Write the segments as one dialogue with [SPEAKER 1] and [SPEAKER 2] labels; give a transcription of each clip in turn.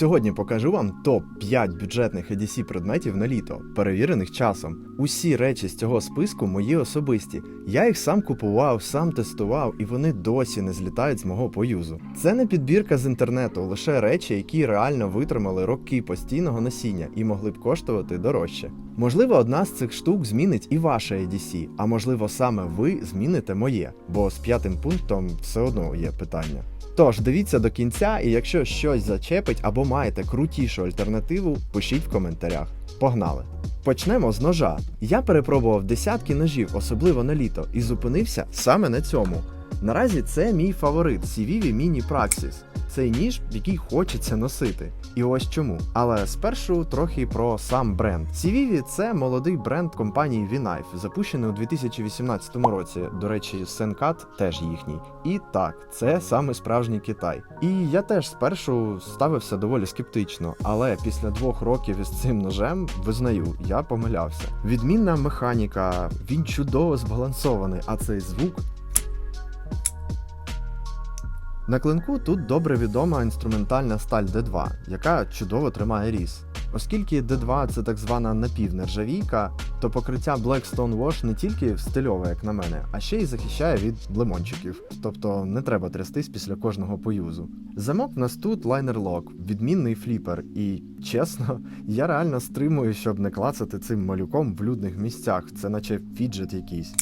[SPEAKER 1] Сьогодні покажу вам топ 5 бюджетних EDC предметів на літо, перевірених часом. Усі речі з цього списку мої особисті. Я їх сам купував, сам тестував, і вони досі не злітають з мого поюзу. Це не підбірка з інтернету, лише речі, які реально витримали роки постійного носіння і могли б коштувати дорожче. Можливо, одна з цих штук змінить і ваше EDC, а можливо, саме ви зміните моє, бо з п'ятим пунктом все одно є питання. Тож дивіться до кінця, і якщо щось зачепить або маєте крутішу альтернативу, пишіть в коментарях. Погнали! Почнемо з ножа. Я перепробував десятки ножів, особливо на літо, і зупинився саме на цьому. Наразі це мій фаворит Civivi Mini Praxis. Цей ніж, який хочеться носити. І ось чому. Але спершу трохи про сам бренд. Civivi – це молодий бренд компанії V-Knife, запущений у 2018 році. До речі, Senkat теж їхній. І так, це саме справжній Китай. І я теж спершу ставився доволі скептично, але після двох років із цим ножем визнаю, я помилявся. Відмінна механіка, він чудово збалансований, а цей звук на клинку тут добре відома інструментальна сталь D2, яка чудово тримає різ. Оскільки D2 це так звана напівнержавійка, то покриття Blackstone Wash не тільки стильове, як на мене, а ще й захищає від лимончиків, тобто не треба трястись після кожного поюзу. Замок в нас тут лайнер лок, відмінний фліпер, і чесно, я реально стримую, щоб не клацати цим малюком в людних місцях, це наче фіджет якийсь.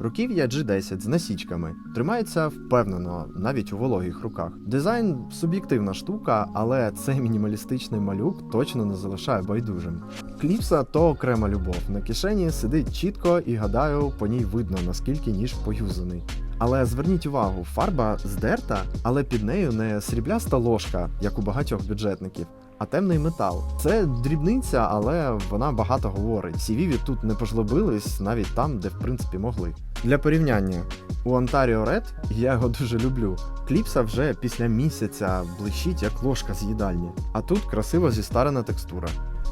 [SPEAKER 1] Руків'я G10 з насічками тримається впевнено, навіть у вологих руках. Дизайн суб'єктивна штука, але цей мінімалістичний малюк точно не залишає байдужим. Кліпса то окрема любов. На кишені сидить чітко і гадаю, по ній видно наскільки ніж поюзаний. Але зверніть увагу, фарба здерта, але під нею не срібляста ложка, як у багатьох бюджетників, а темний метал. Це дрібниця, але вона багато говорить. Сівіві тут не пожлобились навіть там, де в принципі могли. Для порівняння, у Ontario Red, я його дуже люблю. Кліпса вже після місяця блищить як ложка з їдальні, а тут красиво зістарена текстура.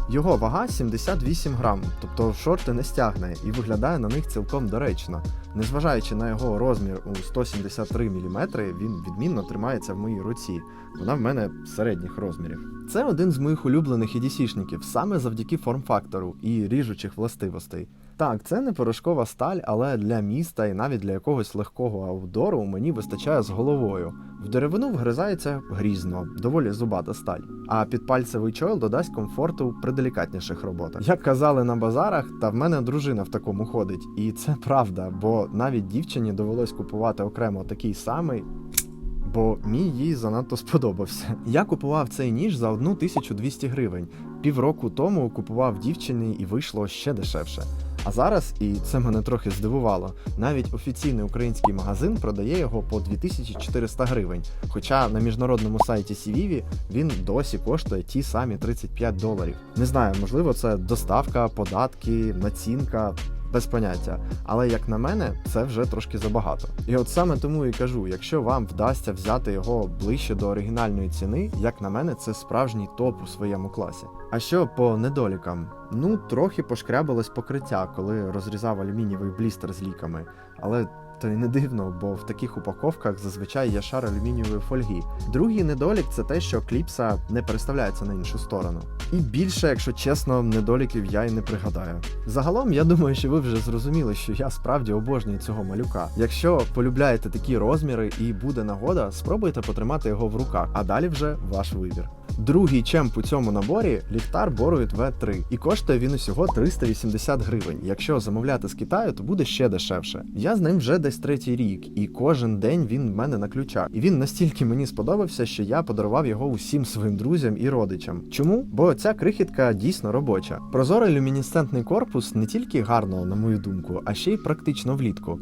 [SPEAKER 1] Його вага 78 грам, тобто шорти не стягне і виглядає на них цілком доречно. Незважаючи на його розмір у 173 мм, він відмінно тримається в моїй руці. Вона в мене середніх розмірів. Це один з моїх улюблених EDC-шників саме завдяки форм-фактору і ріжучих властивостей. Так, це не порошкова сталь, але для міста і навіть для якогось легкого аудору мені вистачає з головою. В деревину вгризається грізно, доволі зубата сталь. А підпальцевий чойл додасть комфорту при делікатніших роботах. Як казали на базарах, та в мене дружина в такому ходить. І це правда, бо навіть дівчині довелось купувати окремо такий самий. Бо мій їй занадто сподобався. Я купував цей ніж за 1200 гривень. Півроку тому купував дівчині і вийшло ще дешевше. А зараз, і це мене трохи здивувало, навіть офіційний український магазин продає його по 2400 гривень. Хоча на міжнародному сайті Сівіві він досі коштує ті самі 35 доларів. Не знаю, можливо, це доставка, податки, націнка. Без поняття, але як на мене, це вже трошки забагато. І от саме тому і кажу: якщо вам вдасться взяти його ближче до оригінальної ціни, як на мене, це справжній топ у своєму класі. А що по недолікам? Ну, трохи пошкрябилось покриття, коли розрізав алюмінієвий блістер з ліками, але то й не дивно, бо в таких упаковках зазвичай є шар алюмінієвої фольги. Другий недолік це те, що кліпса не переставляється на іншу сторону. І більше, якщо чесно, недоліків я й не пригадаю. Загалом, я думаю, що ви вже зрозуміли, що я справді обожнюю цього малюка. Якщо полюбляєте такі розміри і буде нагода, спробуйте потримати його в руках, а далі вже ваш вибір. Другий чемп у цьому наборі ліхтар Boruit V3, і коштує він усього 380 гривень. Якщо замовляти з Китаю, то буде ще дешевше. Я з ним вже десь третій рік, і кожен день він в мене на ключах. І він настільки мені сподобався, що я подарував його усім своїм друзям і родичам. Чому? Бо ця крихітка дійсно робоча. Прозорий люмінесцентний корпус не тільки гарно, на мою думку, а ще й практично влітку.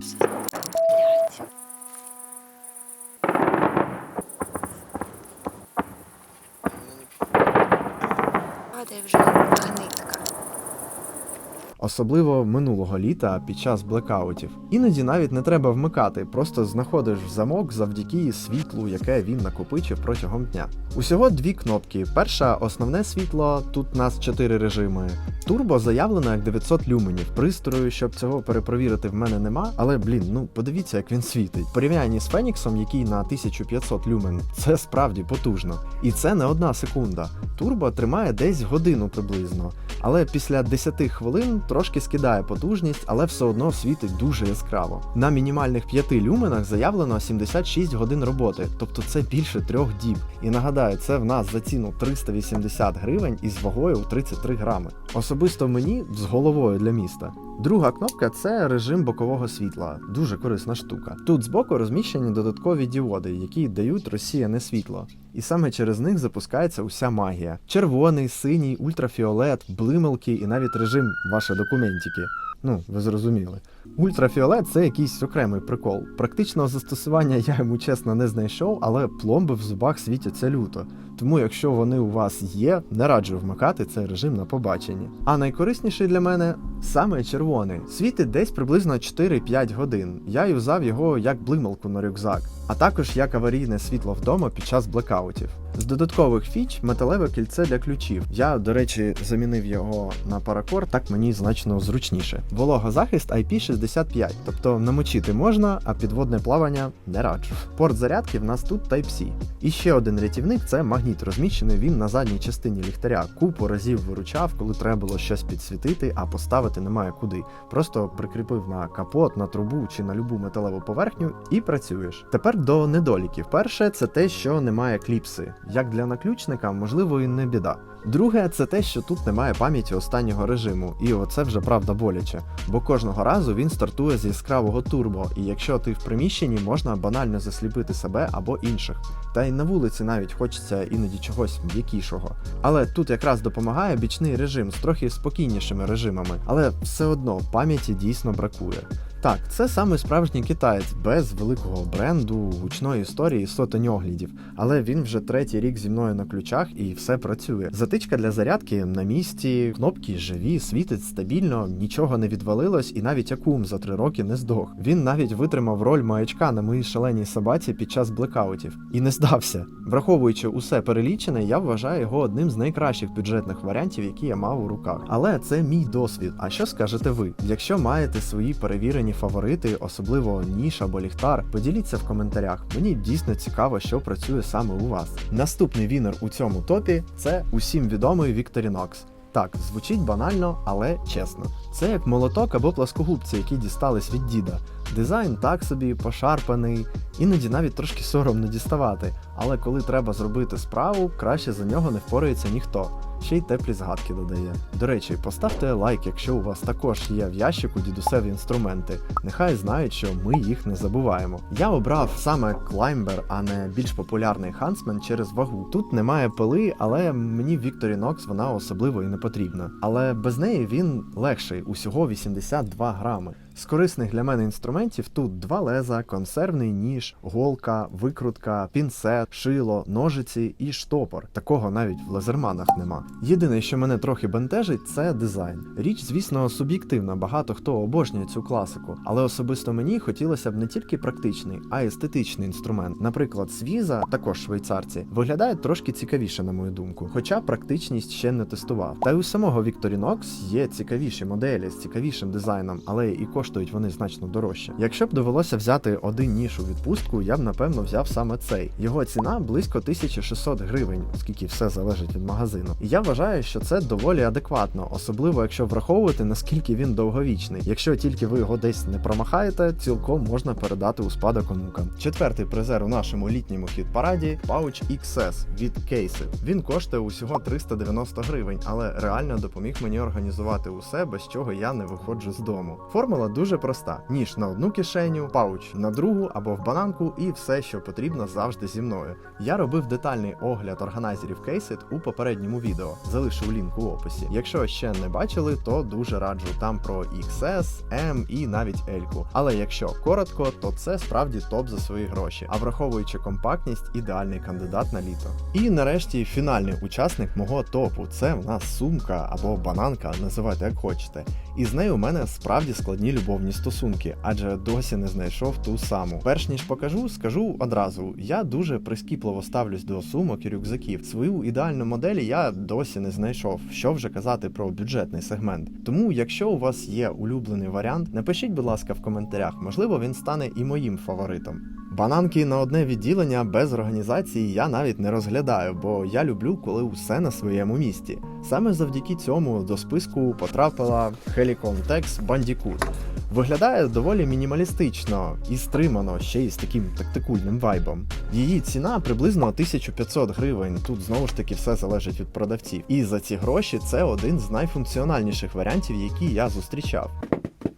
[SPEAKER 1] Особливо минулого літа під час блекаутів. Іноді навіть не треба вмикати, просто знаходиш замок завдяки світлу, яке він накопичив протягом дня. Усього дві кнопки. Перша основне світло, тут нас чотири режими. Турбо заявлено як 900 люменів. Пристрою, щоб цього перепровірити, в мене нема. Але блін, ну подивіться, як він світить. В порівнянні з Феніксом, який на 1500 люмен, це справді потужно. І це не одна секунда. Турбо тримає десь годину приблизно. Але після 10 хвилин трошки скидає потужність, але все одно світить дуже яскраво. На мінімальних 5 люменах заявлено 76 годин роботи, тобто це більше трьох діб. І нагадаю, це в нас за ціну 380 гривень із вагою у 33 грами. Особисто мені з головою для міста. Друга кнопка це режим бокового світла, дуже корисна штука. Тут збоку розміщені додаткові діоди, які дають розсіяне світло. І саме через них запускається уся магія: червоний, синій, ультрафіолет, блималки і навіть режим ваші документики. Ну, ви зрозуміли. Ультрафіолет це якийсь окремий прикол. Практичного застосування я йому чесно не знайшов, але пломби в зубах світяться люто. Тому, якщо вони у вас є, не раджу вмикати цей режим на побаченні. А найкорисніший для мене саме червоний. Світить десь приблизно 4-5 годин. Я юзав його як блималку на рюкзак, а також як аварійне світло вдома під час блекаутів. З додаткових фіч металеве кільце для ключів. Я, до речі, замінив його на паракор, так мені значно зручніше. Вологозахист IP65, тобто намочити можна, а підводне плавання не раджу. Порт зарядки в нас тут Type-C. І ще один рятівник це магніт, розміщений він на задній частині ліхтаря. Купу разів виручав, коли треба було щось підсвітити, а поставити немає куди. Просто прикріпив на капот, на трубу чи на любу металеву поверхню і працюєш. Тепер до недоліків. Перше, це те, що немає кліпси. Як для наключника, можливо, і не біда. Друге, це те, що тут немає пам'яті останнього режиму, і оце вже правда боляче, бо кожного разу він стартує з яскравого турбо, і якщо ти в приміщенні, можна банально засліпити себе або інших. Та й на вулиці навіть хочеться іноді чогось м'якішого. Але тут якраз допомагає бічний режим з трохи спокійнішими режимами, але все одно пам'яті дійсно бракує. Так, це саме справжній китаєць без великого бренду, гучної історії, сотень оглядів. Але він вже третій рік зі мною на ключах і все працює. Затичка для зарядки на місці, кнопки живі, світить стабільно, нічого не відвалилось, і навіть акум за три роки не здох. Він навіть витримав роль маячка на моїй шаленій собаці під час блекаутів і не здався. Враховуючи усе перелічене, я вважаю його одним з найкращих бюджетних варіантів, які я мав у руках. Але це мій досвід. А що скажете ви? Якщо маєте свої перевірені фаворити, особливо ніж або ліхтар, поділіться в коментарях. Мені дійсно цікаво, що працює саме у вас. Наступний вінер у цьому топі це усім відомий Вікторінокс. Так, звучить банально, але чесно. Це як молоток або пласкогубці, які дістались від діда. Дизайн так собі пошарпаний, іноді навіть трошки соромно діставати, але коли треба зробити справу, краще за нього не впорається ніхто. Ще й теплі згадки додає. До речі, поставте лайк, якщо у вас також є в ящику дідусеві інструменти. Нехай знають, що ми їх не забуваємо. Я обрав саме Climber, а не більш популярний Huntsman через вагу. Тут немає пили, але мені в Victorinox вона особливо і не потрібна. Але без неї він легший, усього 82 грами. З корисних для мене інструментів тут два леза, консервний ніж, голка, викрутка, пінцет, шило, ножиці і штопор. Такого навіть в лазерманах нема. Єдине, що мене трохи бентежить, це дизайн. Річ, звісно, суб'єктивна, багато хто обожнює цю класику, але особисто мені хотілося б не тільки практичний, а й естетичний інструмент. Наприклад, свіза, також швейцарці, виглядає трошки цікавіше, на мою думку, хоча практичність ще не тестував. Та й у самого Victorinox є цікавіші моделі з цікавішим дизайном, але і коштують вони значно дорожче. Якщо б довелося взяти один ніж у відпустку, я б напевно взяв саме цей. Його ціна близько 1600 гривень, оскільки все залежить від магазину. І я вважаю, що це доволі адекватно, особливо якщо враховувати наскільки він довговічний. Якщо тільки ви його десь не промахаєте, цілком можна передати у спадок онукам. Четвертий призер у нашому літньому хіт-параді Pouch XS від Кейси. Він коштує усього 390 гривень, але реально допоміг мені організувати усе, без чого я не виходжу з дому. Формула дуже проста: ніж на одну кишеню, пауч на другу або в бананку, і все, що потрібно завжди зі мною. Я робив детальний огляд органайзерів Кейсит у попередньому відео. Залишу лінк у описі. Якщо ще не бачили, то дуже раджу там про XS, M і навіть L. Але якщо коротко, то це справді топ за свої гроші. А враховуючи компактність, ідеальний кандидат на літо. І нарешті фінальний учасник мого топу це в нас сумка або бананка, називайте як хочете. І з нею у мене справді складні любовні стосунки, адже досі не знайшов ту саму. Перш ніж покажу, скажу одразу: я дуже прискіпливо ставлюсь до сумок і рюкзаків. Свою ідеальну модель я досі не знайшов. Що вже казати про бюджетний сегмент. Тому, якщо у вас є улюблений варіант, напишіть, будь ласка, в коментарях. Можливо, він стане і моїм фаворитом. Бананки на одне відділення без організації я навіть не розглядаю, бо я люблю, коли усе на своєму місці. Саме завдяки цьому до списку потрапила Helicon Tex Bandicoot. Виглядає доволі мінімалістично і стримано, ще й з таким тактикульним вайбом. Її ціна приблизно 1500 гривень. Тут знову ж таки все залежить від продавців. І за ці гроші це один з найфункціональніших варіантів, які я зустрічав.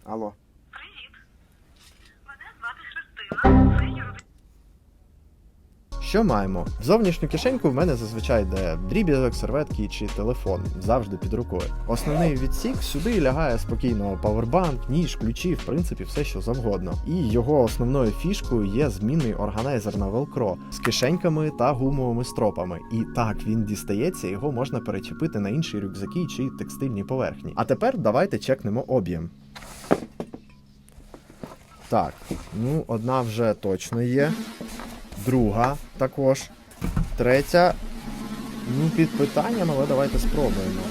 [SPEAKER 1] Алло.
[SPEAKER 2] Привіт. Мене звати Христина. Це
[SPEAKER 1] Що маємо? В зовнішню кишеньку в мене зазвичай йде дріб'язок, серветки чи телефон, завжди під рукою. Основний відсік сюди лягає спокійно павербанк, ніж, ключі, в принципі, все що завгодно. І його основною фішкою є змінний органайзер на велкро з кишеньками та гумовими стропами. І так він дістається, його можна перечепити на інші рюкзаки чи текстильні поверхні. А тепер давайте чекнемо об'єм. Так, ну одна вже точно є друга також, третя. Ну, під питанням, але давайте спробуємо.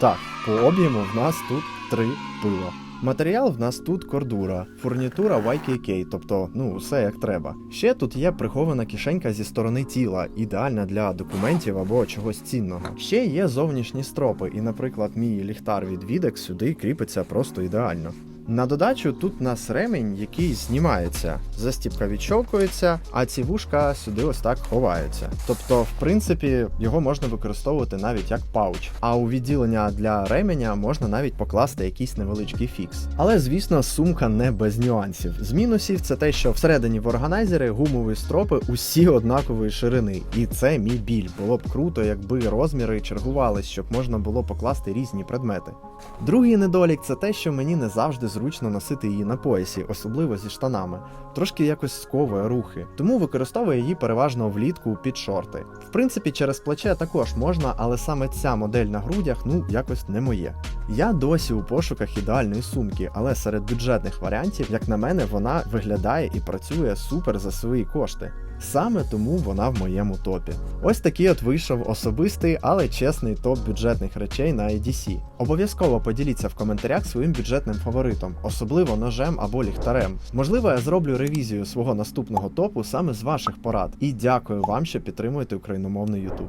[SPEAKER 1] Так, по об'єму в нас тут три пива. Матеріал в нас тут кордура, фурнітура YKK, тобто, ну, все як треба. Ще тут є прихована кишенька зі сторони тіла, ідеальна для документів або чогось цінного. Ще є зовнішні стропи, і, наприклад, мій ліхтар від Videx сюди кріпиться просто ідеально. На додачу тут у нас ремінь, який знімається. Застіпка відщолкується, а ці вушка сюди ось так ховаються. Тобто, в принципі, його можна використовувати навіть як пауч. А у відділення для ременя можна навіть покласти якийсь невеличкий фікс. Але звісно, сумка не без нюансів. З мінусів це те, що всередині в органайзери гумові стропи усі однакової ширини, і це мій біль. Було б круто, якби розміри чергувались, щоб можна було покласти різні предмети. Другий недолік це те, що мені не завжди зручно носити її на поясі, особливо зі штанами. Трошки якось сковує рухи, тому використовую її переважно влітку під шорти. В принципі, через плече також можна, але саме ця модель на грудях ну якось не моє. Я досі у пошуках ідеальної сумки, але серед бюджетних варіантів, як на мене, вона виглядає і працює супер за свої кошти. Саме тому вона в моєму топі. Ось такий от вийшов особистий, але чесний топ бюджетних речей на IDC. Обов'язково поділіться в коментарях своїм бюджетним фаворитом, особливо ножем або ліхтарем. Можливо, я зроблю ревізію свого наступного топу саме з ваших порад. І дякую вам, що підтримуєте україномовний YouTube.